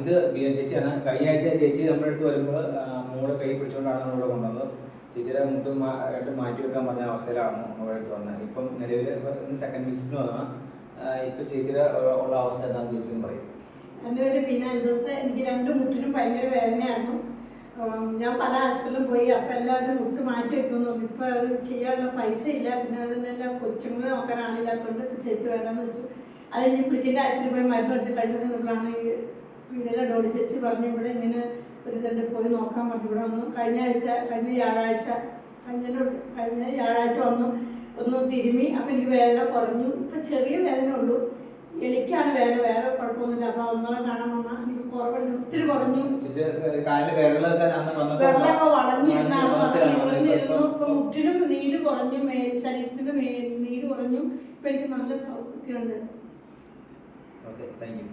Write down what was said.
ഇത് ബീന ചേച്ചിയാണ്. കഴിഞ്ഞ ആഴ്ച ചേച്ചി നമ്മുടെ അടുത്ത് വരുമ്പോൾ മോൾ കൈ പിടിച്ചുകൊണ്ടാണ് നമ്മളിവിടെ കൊണ്ടുവന്നത്. ചേച്ചിയുടെ മുട്ട് ആയിട്ട് മാറ്റി വെക്കാൻ പറഞ്ഞ അവസ്ഥയിലാണ് നമ്മുടെ അടുത്ത് വന്നത്. ഇപ്പം നിലവിൽ ഇന്ന് സെക്കൻഡ് വിസിറ്റിന് വന്നതാണ് ഇപ്പം ചേച്ചിയുടെ ഉള്ള- അവസ്ഥ എന്താണെന്ന് ചേച്ചിയും പറയും. എന്റെ പേര് ബീന. ദിവസം എനിക്ക് രണ്ട് മുട്ടിനും ഭയങ്കര ഉം, ഞാൻ പല ആശുപത്രിയിലും പോയി. അപ്പം എല്ലാവരും മുട്ട് മാറ്റി വെക്കുന്നു ഇപ്പം അത് ചെയ്യാനുള്ള പൈസ ഇല്ല. പിന്നെ അതിനെല്ലാം കൊച്ചുങ്ങളെ നോക്കാൻ ആളില്ലാത്തതുകൊണ്ട് ഇപ്പം ചെയ്ത് വേണമെന്ന് വെച്ചു. അത് കഴിഞ്ഞ് പുളിക്കിന്റെ ആശുപത്രി പോയി മരുന്ന് വെച്ച് കഴിച്ചുകൊണ്ടിരുന്നപ്പോഴാണ് ഈ വീടിലെ ഡോളി ചേച്ചി പറഞ്ഞു ഇവിടെ ഇങ്ങനെ ഒരു തന്നെ പോയി നോക്കാൻ പറഞ്ഞു. ഇവിടെ വന്നു. കഴിഞ്ഞ ആഴ്ച കഴിഞ്ഞ വ്യാഴാഴ്ച കഴിഞ്ഞ കഴിഞ്ഞ വ്യാഴാഴ്ച വന്നു. ഒന്ന് തിരുമി അപ്പം എനിക്ക് വേദന കുറഞ്ഞു. ഇപ്പം ചെറിയ വേദന ഉള്ളൂ എലിക്കാണ് വേദന വേറെ കുഴപ്പമൊന്നുമില്ല. അപ്പം ഒന്നോളം കാണാൻ വന്നാൽ എനിക്ക് കുറവുണ്ട്. ഒത്തിരി കുറഞ്ഞു. വിരലൊക്കെ വെള്ളമൊക്കെ വളഞ്ഞിരുന്നാണ് ഇപ്പം- മുട്ടിനും നീര് കുറഞ്ഞു മേൽ ശരീരത്തിന്റെ മേൽ നീര് കുറഞ്ഞു. ഇപ്പം എനിക്ക് നല്ല സൗകര്യമുണ്ട് ഓക്കെ താങ്ക് യു.